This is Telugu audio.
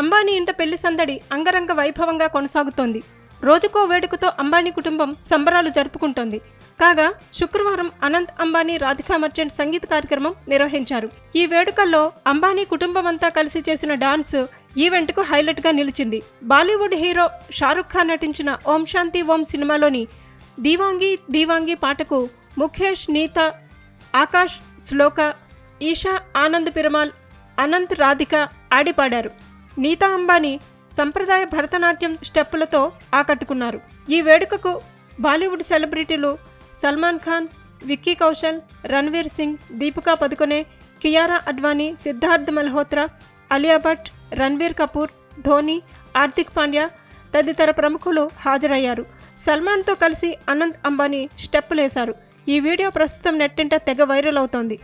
అంబానీ ఇంట పెళ్ళి సందడి అంగరంగ వైభవంగా కొనసాగుతోంది. రోజుకో వేడుకతో అంబానీ కుటుంబం సంబరాలు జరుపుకుంటోంది. కాగా శుక్రవారం అనంత్ అంబానీ రాధికా మర్చెంట్ సంగీత కార్యక్రమం నిర్వహించారు. ఈ వేడుకల్లో అంబానీ కుటుంబం అంతా కలిసి చేసిన డాన్స్ ఈవెంట్కు హైలైట్గా నిలిచింది. బాలీవుడ్ హీరో షారుఖ్ ఖాన్ నటించిన ఓం శాంతి ఓం సినిమాలోని దీవాంగి దీవాంగి పాటకు ముఖేష్ నీత ఆకాష్ శ్లోక ఈషా ఆనంద్ పిరమాల్ అనంత్ రాధిక ఆడిపాడారు. నీతా అంబానీ సంప్రదాయ భరతనాట్యం స్టెప్పులతో ఆకట్టుకున్నారు. ఈ వేడుకకు బాలీవుడ్ సెలబ్రిటీలు సల్మాన్ ఖాన్ విక్కీ కౌశల్ రణ్వీర్ సింగ్ దీపికా పదుకొనే కియారా అడ్వానీ సిద్ధార్థ్ మల్హోత్రా అలియా భట్ రణ్వీర్ కపూర్ ధోని హార్దిక్ పాండ్యా తదితర ప్రముఖులు హాజరయ్యారు. సల్మాన్తో కలిసి అనంత్ అంబానీ స్టెప్పులేశారు. ఈ వీడియో ప్రస్తుతం నెట్టింట తెగ వైరల్ అవుతోంది.